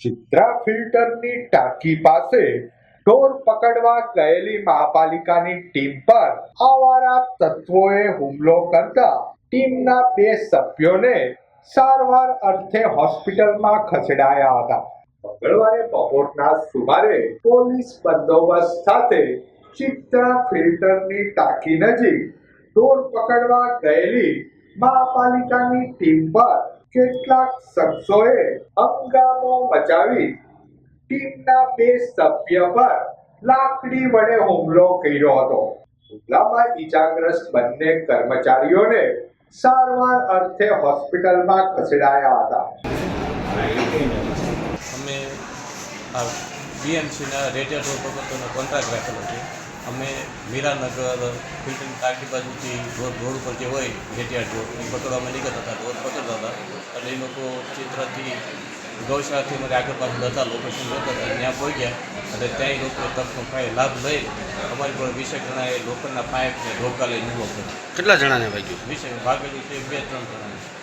ચિત્રા ફિલ્ટરની ટાંકી પાસે ઢોર પકડવા ગયેલી મહાપાલિકાની ટીમ પર આવારા તત્વોએ હુમલો કરતા ટીમના બે સભ્યોને સારવાર અર્થે હોસ્પિટલમાં ખસેડાયા હતા. મંગળવારે બપોરના સુમારે પોલીસ બંદોબસ્ત સાથે ચિત્રા ફિલ્ટરની ટાંકી નજીક ઢોર પકડવા ગયેલી મહાપાલિકાની ટીમ પર કેટલાક શખ્સોએ હંગામો મચાવી ટીમના બે સભ્ય પર લાકડી વડે હુમલો કર્યો હતો. હુમલામાં ઈજાગ્રસ્ત બંને કર્મચારીઓને સારવાર અર્થે હોસ્પિટલમાં ખસેડાયા હતા. અમે બીએમસીના રેડિયા રોડ બાબતોનો કોન્ટ્રાક્ટ રાખેલો છે. અમે મીરાનગર ફિલ્ટરની ટાંકી બાજુથી ઢોર રોડ ઉપર જે હોય રેડિયા ઢોર એ પકડવામાં નીકળતા હતા ઢોર પકડતા હતા. એટલે એ લોકો ચિત્રથી ગૌશાળાથી અમારે આગળ પાછળ હતા લોકેશન જતા હતા ત્યાં પહોંચ્યા. અને ત્યાં લોકો તકનો ફાય લાભ લઈ અમારી પણ વીસેક જણાએ લોકોના પાઇપ ને ધોકા લઈને કર્યો. કેટલા જણાને વાગ્યું વીસેક ભાગેલું છે બે ત્રણ જણાને